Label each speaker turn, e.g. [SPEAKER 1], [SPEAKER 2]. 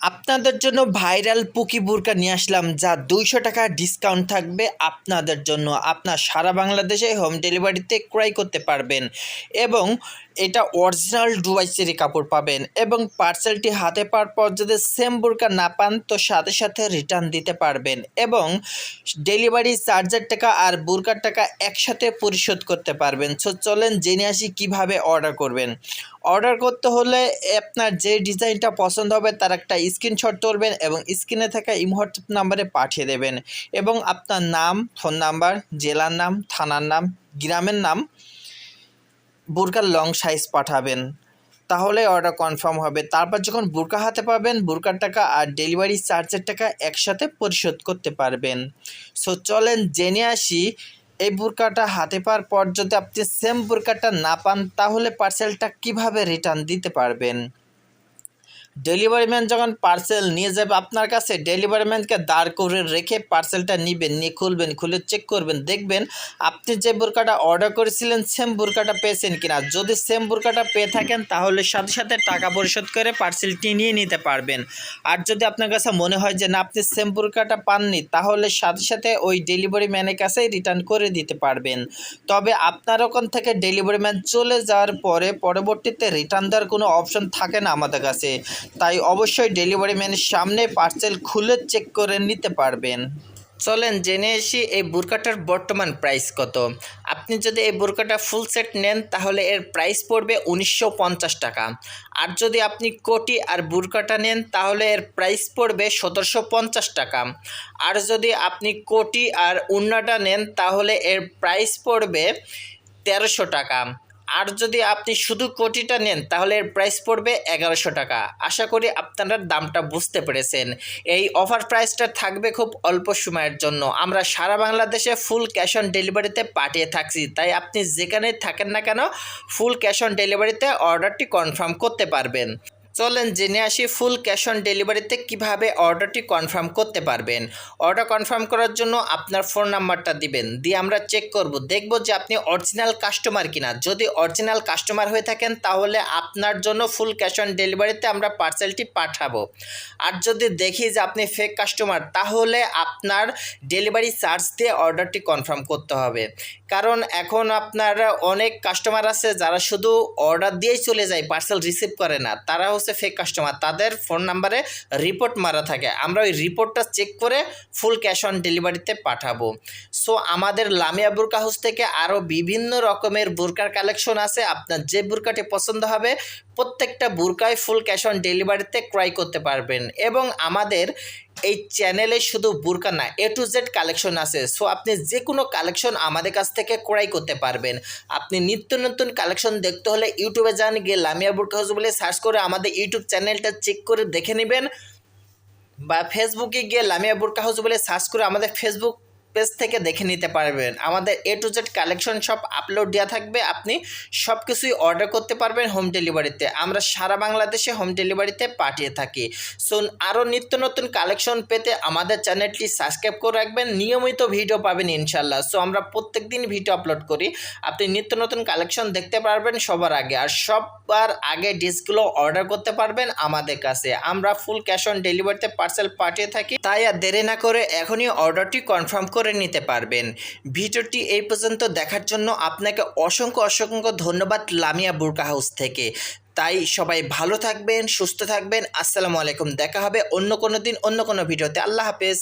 [SPEAKER 1] আপনি আপনাদের জন্য ভাইরাল পুকি বুরকা নিয়ে আসলাম, যা দুইশো টাকা ডিসকাউন্ট থাকবে আপনাদের জন্য। আপনার সারা বাংলাদেশে হোম ডেলিভারিতে ক্রয় করতে পারবেন এবং এটা অরিজিনাল ডুবাইসেরই কাপড় পাবেন এবং পার্সেলটি হাতে পাওয়ার পর যদি সেম বুরকা না পান, তো সাথে সাথে রিটার্ন দিতে পারবেন এবং ডেলিভারি চার্জের টাকা আর বুরকার টাকা একসাথে পরিশোধ করতে পারবেন। সো চলেন জেনে আসি কীভাবে অর্ডার করবেন। অর্ডার করতে হলে আপনার যে ডিজাইনটা পছন্দ হবে, তার একটা স্ক্রিনশট তুলবেন এবং স্ক্রিনে থাকা ইম হোয়াটসঅ্যাপ নাম্বারে পাঠিয়ে দেবেন। এবং আপনার নাম ফোন নাম্বার জেলার নাম, থানার নাম, গ্রামের নাম, বুরকার লং সাইজ পাঠাবেন। তাহলে অর্ডার কনফার্ম হবে। তারপর যখন বুরকা হাতে পাবেন, বুরকার টাকা আর ডেলিভারি চার্জের টাকা একসাথে পরিশোধ করতে পারবেন। সো চলেন জেনে আসি, এই বুরকাটা হাতে পাওয়ার পর যদি আপনি সেম বুরকাটা না পান, তাহলে পার্সেলটা কীভাবে রিটার্ন দিতে পারবেন? ডেলিভারি ম্যান যখন পার্সেল নিয়ে যাবে আপনার কাছে ডেলিভারি ম্যানকে দাঁড় করে রেখে পার্সেলটা নেবেন, নিয়ে খুলবেন, খুলে চেক করবেন। দেখবেন আপনি যে বোরকাটা অর্ডার করেছিলেন সেম বোরকাটা পেয়েছেন কিনা। যদি সেম বোরকাটা পেয়ে থাকেন, তাহলে সাথে সাথে টাকা পরিশোধ করে পার্সেলটি নিয়ে নিতে পারবেন। আর যদি আপনার কাছে মনে হয় যে, না, আপনি সেম বোরকাটা পাননি, তাহলে সাথে সাথে ওই ডেলিভারি ম্যানের কাছেই রিটার্ন করে দিতে পারবেন। তবে আপনার ওখান থেকে ডেলিভারি ম্যান চলে যাওয়ার পরে পরবর্তীতে রিটার্ন দেওয়ার কোনো অপশন থাকে না আমাদের কাছে। তাই অবশ্যই ডেলিভারি ম্যানের সামনে পার্সেল খুলে চেক করে নিতে পারবেন। চলেন জেনে এসি এই বুরকাটার বর্তমান প্রাইস কত। আপনি যদি এই বুরকাটা ফুল সেট নেন, তাহলে এর প্রাইস পড়বে উনিশশো পঞ্চাশ টাকা। আর যদি আপনি কোটি আর বুরকাটা নেন, তাহলে এর প্রাইস পড়বে সতেরোশো পঞ্চাশ টাকা। আর যদি আপনি কোটি আর উন্নাটা নেন, তাহলে এর প্রাইস পড়বে তেরোশো টাকা। আর যদি আপনি শুধু কোটিটা নেন, তাহলে এর প্রাইস পড়বে এগারোশো টাকা। আশা করি আপনারা দামটা বুঝতে পেরেছেন। এই অফার প্রাইসটা থাকবে খুব অল্প সময়ের জন্য। আমরা সারা বাংলাদেশে ফুল ক্যাশ অন ডেলিভারিতে পাঠিয়ে থাকছি। তাই আপনি যেখানে থাকেন না কেন ফুল ক্যাশ অন ডেলিভারিতে অর্ডারটি কনফার্ম করতে পারবেন। চলেন জেনে আসি ফুল ক্যাশ অন ডেলিভারিতে কীভাবে অর্ডারটি কনফার্ম করতে পারবেন। অর্ডার কনফার্ম করার জন্য আপনার ফোন নাম্বারটা দিবেন। দিয়ে আমরা চেক করব। দেখব যে আপনি অরিজিনাল কাস্টমার কিনা। যদি অরিজিনাল কাস্টমার হয়ে থাকেন, তাহলে আপনার জন্য ফুল ক্যাশ অন ডেলিভারিতে আমরা পার্সেলটি পাঠাবো। আর যদি দেখি যে আপনি ফেক কাস্টমার তাহলে আপনার ডেলিভারি চার্জ দিয়ে অর্ডারটি কনফার্ম করতে হবে। কারণ এখন আপনার অনেক কাস্টমার আছে যারা শুধু অর্ডার দিয়েই চলে যায় পার্সেল রিসিভ করে না। তারা হচ্ছে ফেক কাস্টমার তাদের ফোন নাম্বারে রিপোর্ট মারা থাকে। আমরা ওই রিপোর্টটা চেক করে ফুল ক্যাশ অন ডেলিভারিতে পাঠাবো। সো আমাদের লামিয়া বুরকা হাউস থেকে আরও বিভিন্ন রকমের বুরকার কালেকশন আছে। আপনার যে বুরকাটি পছন্দ হবে প্রত্যেকটা বুরকায় ফুল ক্যাশ অন ডেলিভারিতে ক্রয় করতে পারবেন। এবং আমাদের এই চ্যানেলে শুধু বুরকা না এ টু জেড কালেকশন আছে। সো আপনি যে কোনো কালেকশন আমাদের কাছ থেকে ক্রয় করতে পারবেন। আপনি নিত্য নতুন কালেকশন দেখতে হলে ইউটিউবে যান, গিয়ে লামিয়া বুরকা হাউস বলে সার্চ করে আমাদের ইউটিউব চ্যানেলটা চেক করে দেখে নেবেন। বা ফেসবুকে গিয়ে লামিয়া বুরকা হাউস বলে সার্চ করে আমাদের ফেসবুক পেজ থেকে দেখে নিতে পারবেন। আমাদের এ টু জেড কালেকশন সব আপলোড দেওয়া থাকবে। আপনি সব কিছুই অর্ডার করতে পারবেন হোম ডেলিভারিতে আমরা সারা বাংলাদেশে হোম ডেলিভারিতে পাঠিয়ে থাকি। সো আরও নিত্য নতুন কালেকশন পেতে আমাদের চ্যানেলটি সাবস্ক্রাইব করে রাখবেন। নিয়মিত ভিডিও পাবেন ইনশাল্লাহ সো আমরা প্রত্যেক দিন ভিডিও আপলোড করি। আপনি নিত্য নতুন কালেকশন দেখতে পারবেন সবার আগে। আর সবার আগে ডিসগুলো অর্ডার করতে পারবেন আমাদের কাছে। আমরা ফুল ক্যাশ অন ডেলিভারিতে পার্সেল পাঠিয়ে থাকি। তাই আর দেরি না করে এখনই অর্ডারটি কনফার্ম করে নিতে পারবেন। ভিডিওটি এই পর্যন্ত দেখার জন্য আপনাকে অসংখ্য অসংখ্য ধন্যবাদ লামিয়া বুরকা হাউস থেকে। তাই সবাই ভালো থাকবেন, সুস্থ থাকবেন। আসসালামু আলাইকুম। দেখা হবে অন্য কোনো দিন, অন্য কোনো ভিডিওতে। আল্লাহ হাফেজ।